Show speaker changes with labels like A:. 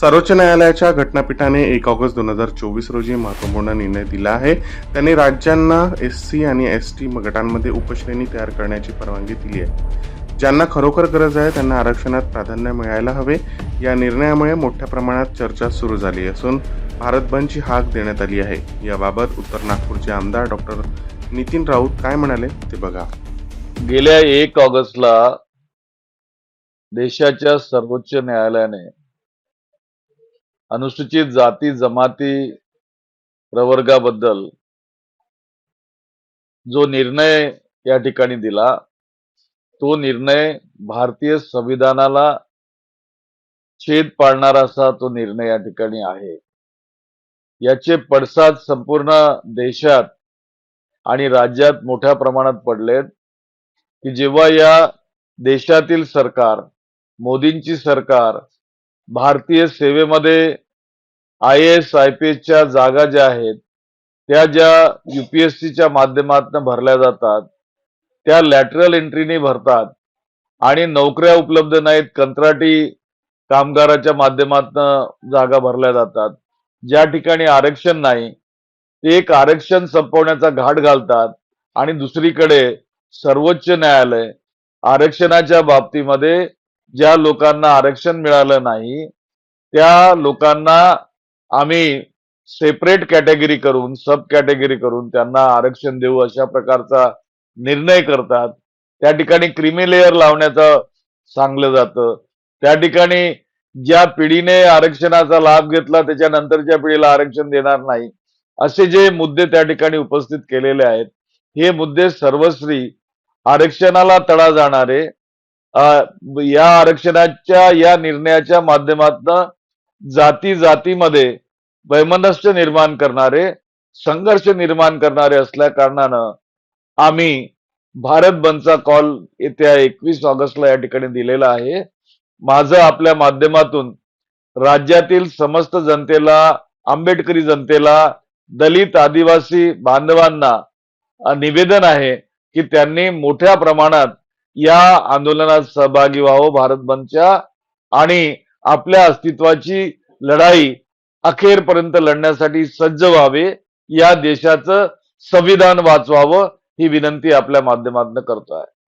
A: सर्वोच्च न्यायालयाच्या घटनापीठाने एक ऑगस्ट दोन हजार चोवीस रोजी महत्त्वपूर्ण निर्णय दिला आहे. त्यांनी राज्यांना एस सी आणि एस टी गटांमध्ये उपश्रेणी तयार करण्याची परवानगी दिली आहे. ज्यांना खरोखर गरज आहे त्यांना आरक्षणात प्राधान्य मिळायला हवे. या निर्णयामुळे मोठ्या प्रमाणात चर्चा सुरू झाली असून भारत बंदची हाक देण्यात आली आहे. याबाबत उत्तर नागपूरचे आमदार डॉक्टर नितीन राऊत काय म्हणाले ते बघा.
B: गेल्या एक ऑगस्टला देशाच्या सर्वोच्च न्यायालयाने अनुसूचित जाती जमाती प्रवर्गाबद्दल जो निर्णय या ठिकाणी दिला तो निर्णय भारतीय संविधानाला छेद पाडणारा असा तो निर्णय या ठिकाणी आहे. याचे पडसाद संपूर्ण देशात आणि राज्यात मोठ्या प्रमाणात पडलेत की जेव्हा या देशातील सरकार मोदींची सरकार भारतीय सेवेमध्ये आय एस आय पी एसच्या जागा ज्या आहेत त्या ज्या युपीएससीच्या माध्यमातून भरल्या जातात त्या लॅटरल एंट्रीने भरतात आणि नोकऱ्या उपलब्ध नाहीत कंत्राटी कामगाराच्या माध्यमातून जागा भरल्या जातात. ज्या ठिकाणी आरक्षण नाही ते एक आरक्षण संपवण्याचा घाट घालतात आणि दुसरीकडे सर्वोच्च न्यायालय आरक्षणाच्या बाबतीमध्ये ज्या लोकांना आरक्षण मिळालं नाही त्या लोकांना आम्ही सेपरेट कॅटेगरी करून सब कॅटेगरी करून त्यांना आरक्षण देऊ अशा प्रकारचा निर्णय करतात. त्या ठिकाणी क्रिमी लेअर लावण्याचं सांगलं जातं. त्या ठिकाणी ज्या पिढीने आरक्षणाचा लाभ घेतला त्याच्यानंतरच्या पिढीला आरक्षण देणार नाही. असे जे मुद्दे त्या ठिकाणी उपस्थित केलेले आहेत हे मुद्दे सर्वश्री आरक्षणाला तडा जाणारे. या आरक्षणाच्या या निर्णयाच्या माध्यमातून जाती जातीमध्ये वैमनस्य निर्माण करणारे संघर्ष निर्माण करणारे असल्या कारणानं आम्ही भारत बंदचा कॉल येत्या एकवीस ऑगस्टला या ठिकाणी दिलेला आहे. माझं आपल्या माध्यमातून राज्यातील समस्त जनतेला आंबेडकरी जनतेला दलित आदिवासी बांधवांना निवेदन आहे की त्यांनी मोठ्या प्रमाणात या आंदोलनात सहभागी व्हावं भारत बंदच्या आणि आपल्या अस्तित्वाची लढाई अखेरपर्यंत लढण्यासाठी सज्ज व्हावे या देशाचं संविधान वाचवावं ही विनंती आपल्या माध्यमातून करतो आहे